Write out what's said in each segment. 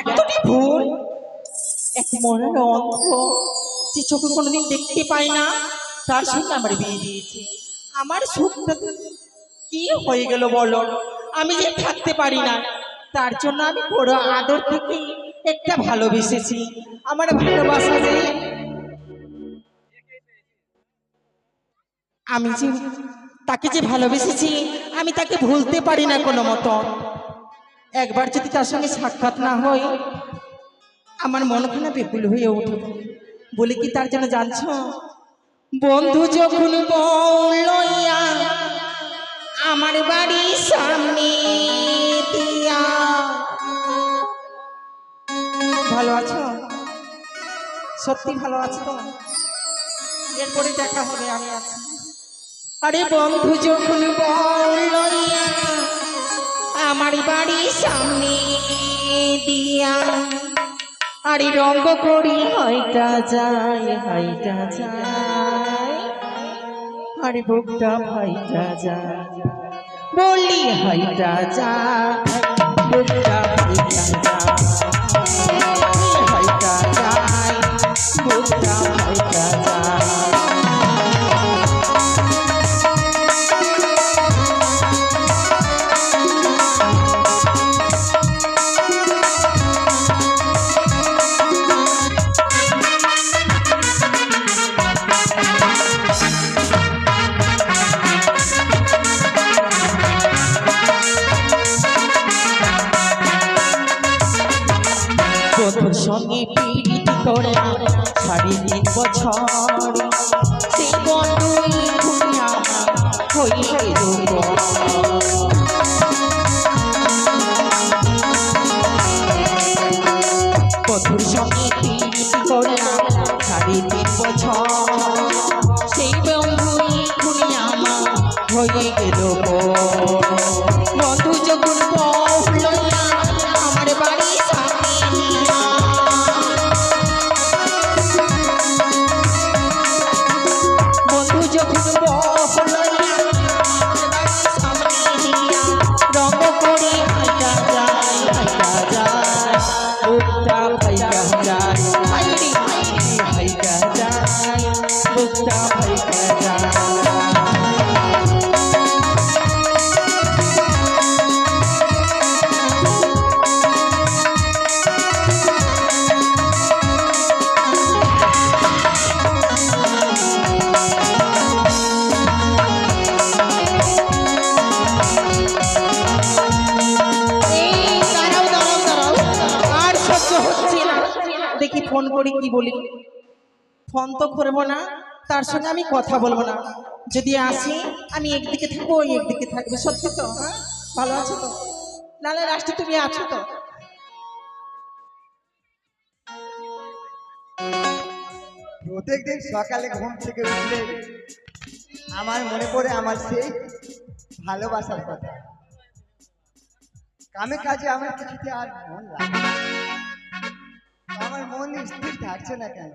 এতটি ভুল? এক মনের অন্ধ যে চোখে কোনোদিন দেখতে পাই না, তার সঙ্গে আমার বিয়ে দিয়েছে। আমার সুখটা কি হয়ে গেল বলো? আমি যে থাকতে পারি না, তার জন্য আমি বড় আদর থেকে একটা ভালোবেসেছি। আমার ভালোবাসা যে আমি যে তাকে যে ভালোবেসেছি, আমি তাকে ভুলতে পারি না কোনো মতো একবার যদি তার সঙ্গে সাক্ষাৎ না হয়, আমার মনখানা বিপুল হয়ে ওঠে। বলে কি তার যেন জানছ? বন্ধু যখন লইয়া আমার বাড়ির সামনে দিয়া। ভালো আছো? সত্যি ভালো আছো? তো এরপরে দেখা হবে, আমি আছি। আরে বন্ধু যখন বউ লইয়া আমার বাড়ির সামনে দিয়া। আরে রঙ্গ করি, হয়টা যায় হয়টা যায়। আরে বুকটা ভাইটা যায়, বলি হয়টা যায়, বুকটা ভাইটা যায়। হয়টা যায়, বুকটা ভাইটা ফোন তো করব না, তার সঙ্গে আমি কথা বলব না। যদি আসি, আমি একদিকে থাকব, ওই একদিকে থাকবে। সত্যি তো হ্যাঁ? ভালো আছো তো? নালে রাষ্ট্রে, তুমি আছো তো? প্রত্যেকদিন সকালে ঘুম থেকে উঠলে আমার মনে পড়ে আমার সেই ভালোবাসার কথা। কামে কাজে আমার কিছুতে আর মন লাগে আমার মন স্থির থাকছে না কেন?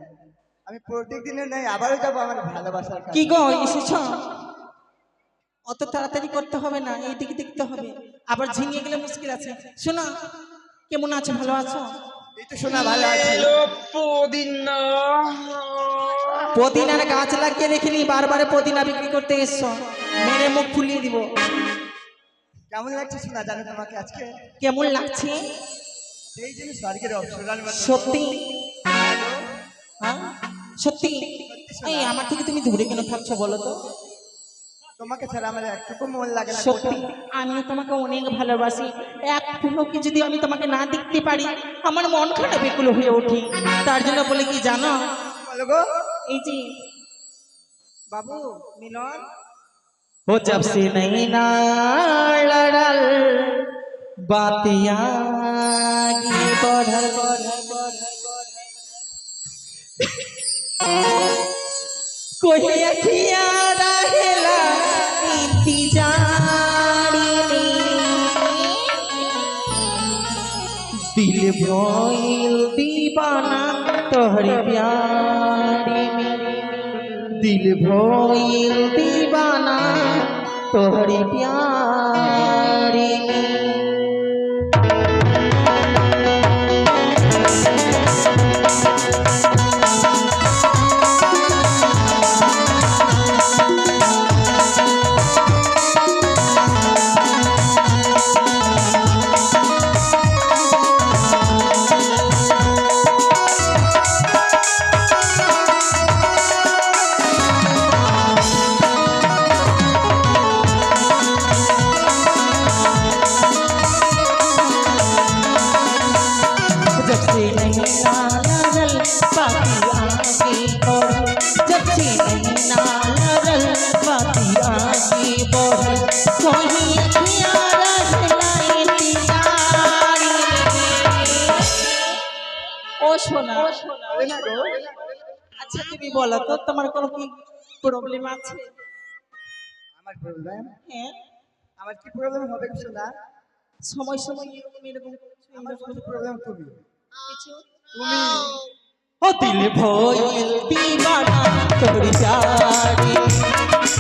আমি প্রত্যেক দিনে নয় আবারও যাব আমার ভালোবাসার কি গো এসেছ? অত তাড়াতাড়ি করতে হবে না এই দিকে দেখতে হবে। আবার ঝিঙে গেলে মুশকিল আছে। শোনো কেমন আছো ভালো আছো? এই তো শোনা ভালো আছে। পদিনার গাছ লাগিয়ে রেখে বারবারে পদিনা বিক্রি করতে এসছো। মেরে মুখ ফুলিয়ে দিব। কেমন লাগছে শোনা জানো তোমাকে আজকে। কেমন লাগছে? সেই জন্য স্বর্গের সত্যি? হ্যাঁ? সত্যি এই আমার থেকে তুমি দূরে কেন থাকছো বলো তো তোমাকে ছাড়া আমার একটুকু মন লাগে না সত্যি আমিও তোমাকে অনেক ভালোবাসি এক কি যদি আমি তোমাকে না দেখতে পারি আমার মন খারাপ বেকুল হয়ে ওঠে তার জন্য বলে কি জানো বলো গো এই যে বাবু মিলন वो जब से नहीं ना लड़ल बातिया बढ़ल कोई अखिया रहेला দিল ভইল দিবানা তোহরি প্যারি দিল ভইল দিবানা তোহরি প্যার ও শোনা বলে না। গো আচ্ছা তুমি বলো তো তোমার কোনো কি প্রবলেম আছে? আমার প্রবলেম হ্যাঁ। আমার কি প্রবলেম হবে কিছু না সময় সময় এরকম এরকম আমার শুধু প্রবলেম তুমি? কিছু? তুমি? ও দিল ভইল দিবানা তোর জারি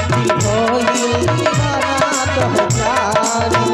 দিল ভইল দিবানা তোর জারি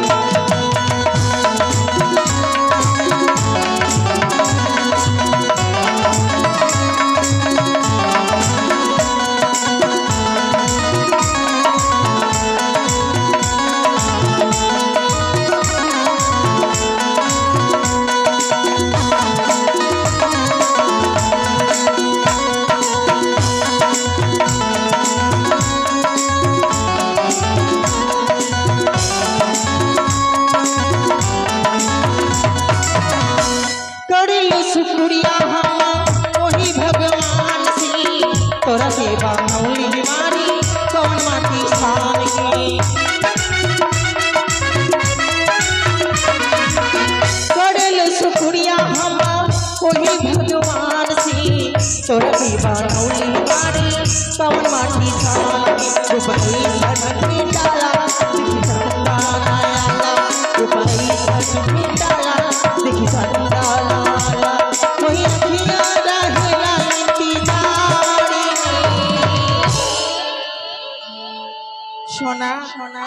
সোনা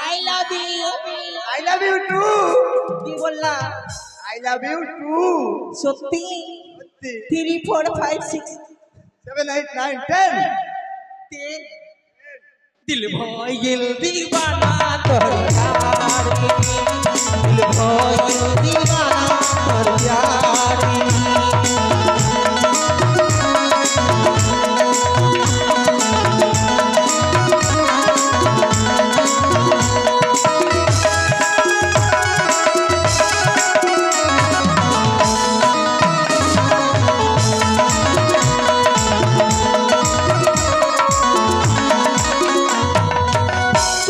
I love you I love you too কি বললা? আই লাভ ইউ টু সত্যি? Three four five six seven eight nine ten ten দিল ভয়েল দিবানা তোর দিল ভয়েল দিবানা তোর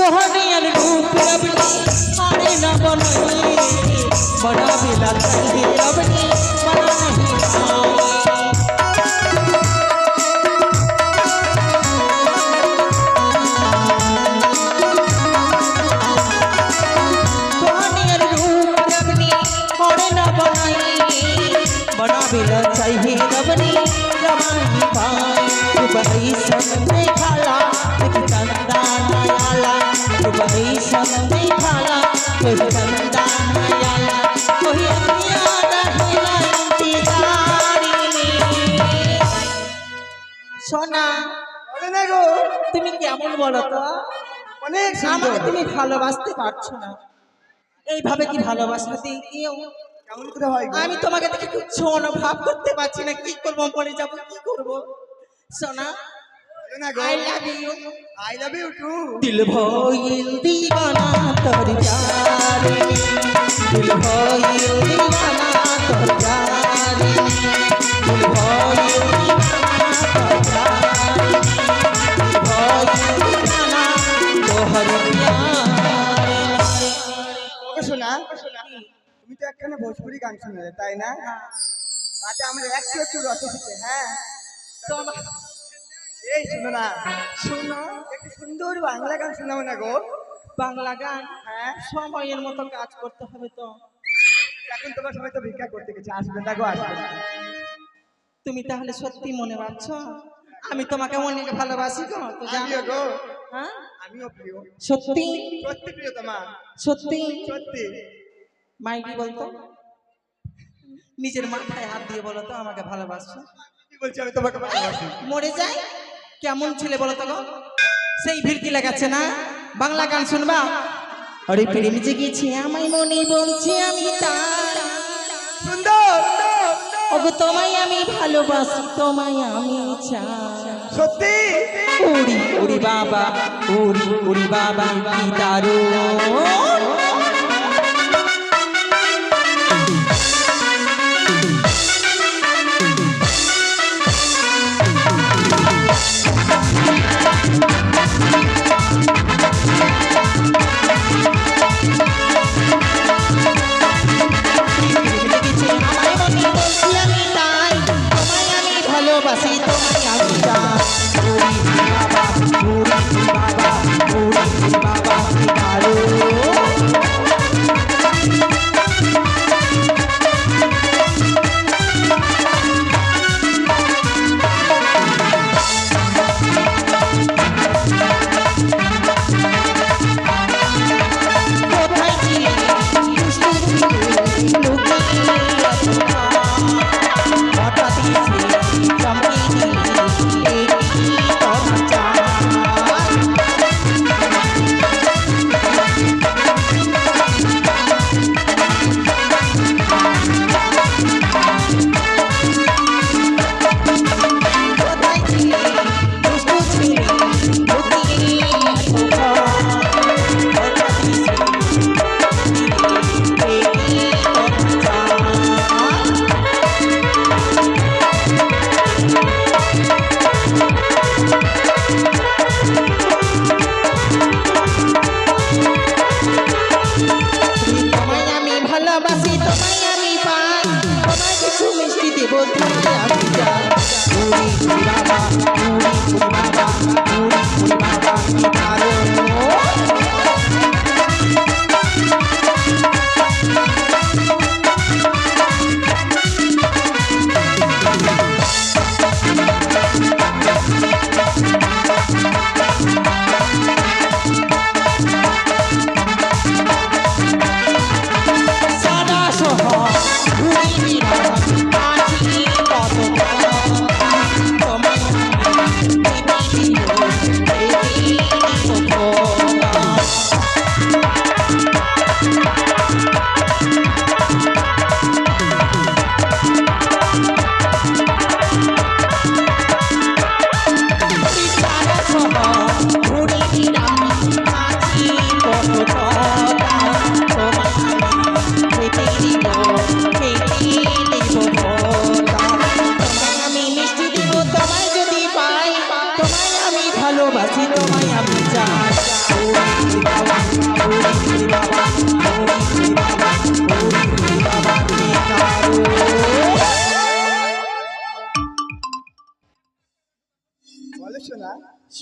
सोहनियन रूप रबनी आने न बनई बड़ा बेला रबनी সোনা তুমি কেমন বলো তো? অনেক আমাকে তুমি ভালোবাসতে পারছ না। এইভাবে কি ভালোবাসা দিয়ে কেউ? কেমন করে হয় আমি তোমাকে দেখে কিচ্ছু অনুভব করতে পারছি না। কি করব বলে যাব কি করব? সোনা আই লাভ শোনা তুমি তো একখানে ভোজপুরি গান শুনলে তাই না তাতে আমার একটু একটু রস হ্যাঁ এই শুনো না শোনো একটু সুন্দর বাংলা গান শোনাবো না গো। বাংলা গান? হ্যাঁ। সময়ের মতো কাজ করতে হবে তো। এখন তোমার সবাই তো ভিক্ষা করতে গেছে আসবে না গো আসবে না। তুমি তাহলে সত্যি মনে ভাবছ? আমি তোমাকে অনেক ভালোবাসি গো তো জানো। গো। হ্যাঁ? আমিও প্রিয়। সত্যি? সত্যি প্রিয় তোমার। সত্যি? সত্যি। মাইকি বলতো? নিজের মাথায় হাত দিয়ে বলো তো আমাকে ভালোবাসছো। কি বলছি আমি তোমাকে ভালোবাসি। মরে যায়? কেমন ছেলে বলো তো গো? সেই ভিড়কি লাগাচ্ছে না? বাংলা গান শুনবা? আরে প্রেম জেগেছে আমায় মনে বলছে আমি তার। সুন্দর। ওগো তোমায় আমি ভালোবাসি তোমায় আমি চাই। সত্যি? উড়ি উড়ি বাবা উড়ি উড়ি বাবা কি দারুণ।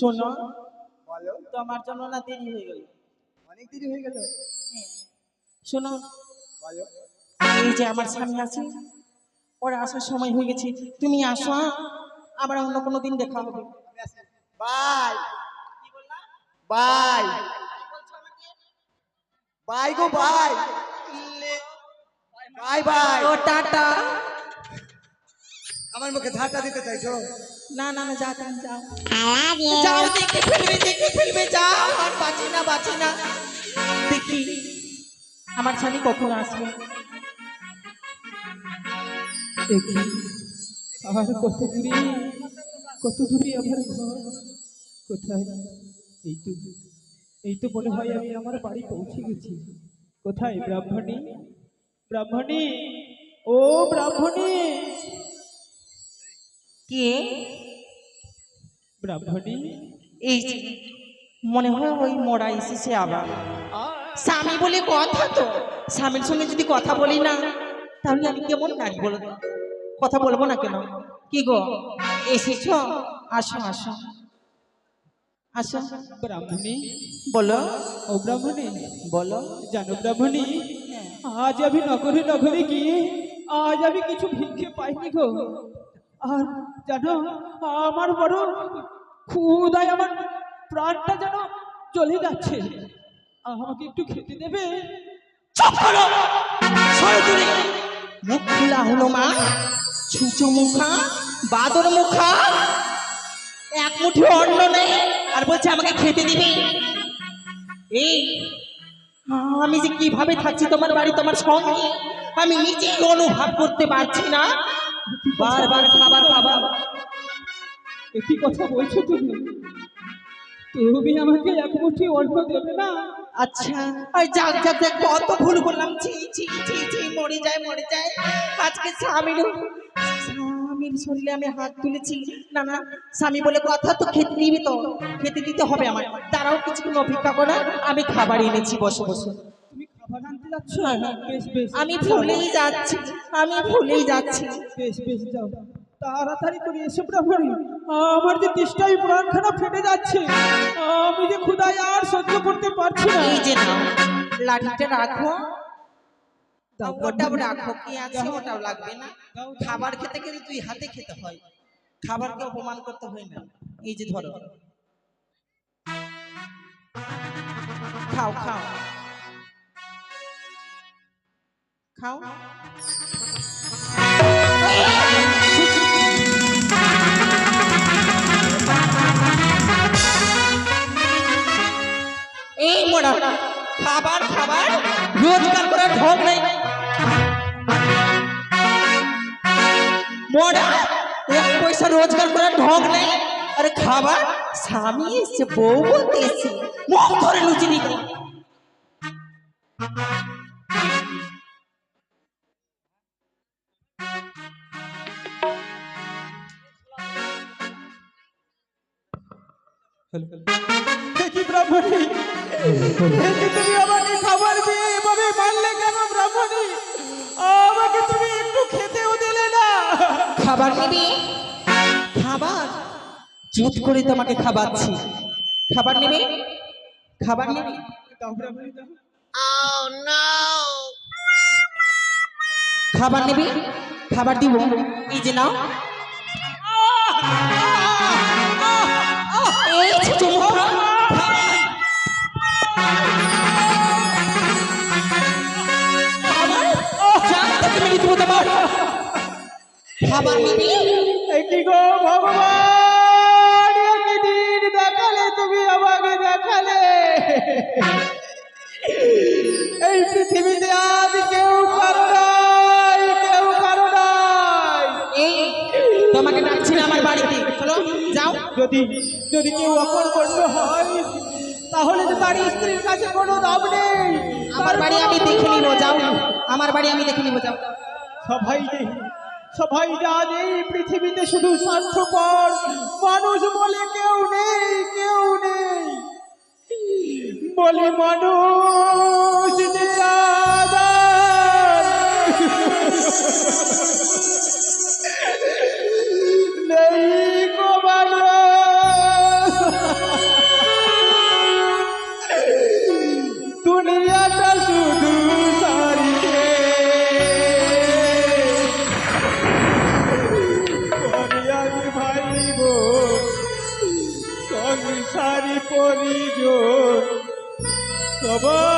শোনো। বলো। তোমার জন্য না দেরি হয়ে গেল। অনেক দেরি হয়ে গেল। শোনো। বলো। এই যে আমার স্বামী আছে ওরা আসার সময় হয়ে গেছে। তুমি আসো হ্যাঁ? আবার অন্য কোনো দিন দেখা হবে। Bye. Bye. Bye go by. Bye bye. O tata. আমার মুখে ধাক্কা দিতে চাইছো না না না যা তুমি যাও। যাও দেখে ফেলবে দেখে ফেলবে যাও। আর বাঁচি না বাঁচি না। দেখি আমার স্বামী কখন আসবে? দেখি। আর কত দূরে কত দূরে আমার ঘর? কোথায়? এই তো এই তো মনে হয় আমি আমার বাড়ি পৌঁছে গেছি। কোথায় ব্রাহ্মণী? ব্রাহ্মণী? ও ব্রাহ্মণী! কে? ব্রাহ্মণী। এই যে মনে হয় ওই মোড়া এসেছে আবার। স্বামী বলে কথা তো স্বামীর সঙ্গে যদি কথা বলি না তাহলে আমি কেমন নারী বলো কথা বলব না কেন? কি গো এসেছ? আসো আসো। আসো। ব্রাহ্মণী। বলো। ও ব্রাহ্মণী। বলো। জানো ব্রাহ্মণী আজ আমি নগরে নগরে গিয়ে আজ আমি কিছু ভিক্ষে পাইনি গো। আর জানো আমার বড় ক্ষুদায় আমার প্রাণটা যেন চলে যাচ্ছে। আমাকে একটু খেতে দেবে? মুখ খোলা হলো মা। ছুচো মুখা বাদর মুখা। এক মুঠি অন্ন নেই আর বলছে আমাকে খেতে দিবি। এই, আমি যে কীভাবে থাকছি তোমার বাড়ি, তোমার সঙ্গে, আমি নিজেই অনুভব করতে পারছি না। বারবার খাবার খাবার একই কথা বলছো তুমি? তুমি আমাকে এক মুঠি অল্প দেবে না? আচ্ছা। যাক যাক যাক কত ভুল করলাম ছি ছি ছি ছি মরে যায় মরে যায়। আজকে স্বামীর স্বামীর শরীরে আমি হাত তুলেছি। না না স্বামী বলে কথা তো খেতে দিবি তো। খেতে দিতে হবে আমার তারাও কিছুক্ষণ অপেক্ষা করে। আমি খাবার এনেছি বসে বসে। আমি ভুলেই যাচ্ছি আমি ভুলেই যাচ্ছি। বেশ বেশ যাও। তাড়াতাড়ি করে এসো ব্রাহ্মণী। আমার যে তেষ্টায় প্রাণখানা ফেটে যাচ্ছে আমি যে ক্ষুদায় আর সহ্য করতে পারছি না। এই যে নাও লাঠিটা রাখো। ওটাও রাখো কি আছে ওটাও লাগবে না। খাবার খেতে গেলে তুই হাতে খেতে হয়। খাবারকে অপমান করতে হয় না। এই যে ধরো। খাও খাও। খাও এই মোড়া খাবার খাবার। রোজগার করার ঢোক নেই। মোড়া এক পয়সা রোজগার করার ঢং নেই। আরে খাবার স্বামী এসছে বউ বলতে এসছে। মুখ ধরে লুচি নিতে। কি ব্রাহ্মণী। তুমি আমাকে খাবার দিয়ে এভাবে মারলে কেন ব্রাহ্মণী? আমাকে তুমি একটু খেতেও দিলে না। খাবার নিবি? খাবার? জুত করে তোমাকে খাবাচ্ছি। খাবার নেবে? খাবার নেবে? খাবার নেবে? খাবার দিব। এই যে নাও। খাবার নিবি কি গো ভগবান দেখালে তুমি আমাকে দেখালে। এই পৃথিবীতে আজ কেউ কারও নাই কেউ কারও নাই। এই তোমাকে ডাকছি না আমার বাড়িতে। চলো যাও। যদি যদি কেউ অপরপন্ন হয় তাহলে তো তার স্ত্রীর কাছে কোনো দাম নেই। আমার বাড়ি আমি দেখে নিব যাও। আমার বাড়ি আমি দেখে নিব যাও। সবাই যে- সবাই জানে পৃথিবীতে শুধু স্বার্থপর মানুষ বলে কেউ নেই কেউ নেই। বলে মানুষ যে সবাই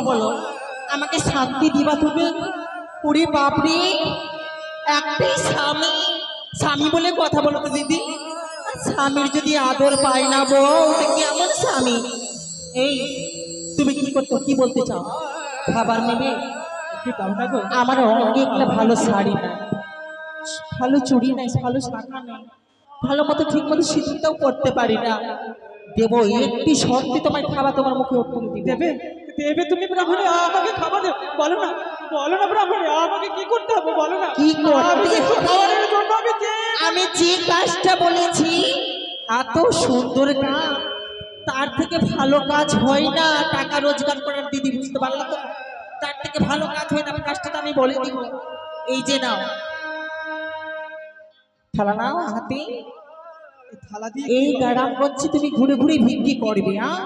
বলো। আমাকে শান্তি দিবা তুমি। পুরি বাপরে, একটাই স্বামী। স্বামী বলে কথা বলো দিদি। স্বামীর যদি আদর পায় না বউ কেমন স্বামী? এই, তুমি কি করতে কি বলতে চাও? খাবার নেবে? আমার অঙ্গে একটা ভালো শাড়ি ভালো চুড়ি নাই, ভালো শাখা নাই। ভালো মতো ঠিক মতো সিঁদুরটাও করতে পারি না। দেবো, একটি শর্তে তোমার খাবার তোমার মুখে উত্তম দিবে? দেবে তুমি ব্রাহ্মণে আমাকে খাবার দেবে। বলো না বলো না ব্রাহ্মণে আমাকে কি করতে হবে? বলো না। কি করতে? খাবারের জন্য আমি যে আমি যে কাজটা বলেছি এত সুন্দর কাজ। তার থেকে ভালো কাজ হয় না টাকা রোজগার করার দিদি বুঝতে পারল তো? তার থেকে ভালো কাজ হয় না কাজটা তো আমি বলে দিব। এই যে নাও। থালা নাও হাতে। থালা দিয়ে এই গ্রাম করছি তুমি ঘুরে ঘুরে ভিক্ষি করবে হ্যাঁ?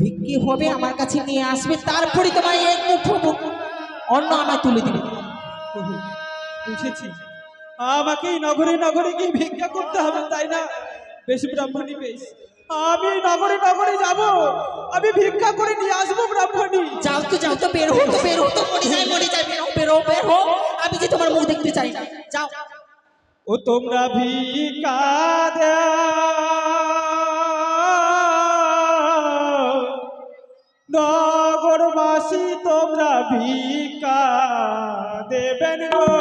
ভিক্ষি হবে আমার কাছে নিয়ে আসবে তারপরে তোমার এক মুঠো মুখ অন্য আমায় তুলে দিবে। বুঝেছি। আমাকে নগরে নগরে গিয়ে ভিক্ষা করতে হবে তাই না? বেশ ব্রাহ্মণী বেশ। আমি নগরে নগরে যাব আমি ভিক্ষা করে নিয়ে আসব ব্রাহ্মণী। যাও তো যাও তো বের হো তো বের হো তো মরে যায় মরে যায় বের হো বের হো বের হো আমি যে তোমার মুখ দেখতে চাই না। যাও। ও তোমরা ভিক্ষা দাও নগরবাসী তোমরা ভিকা দেবেন গো।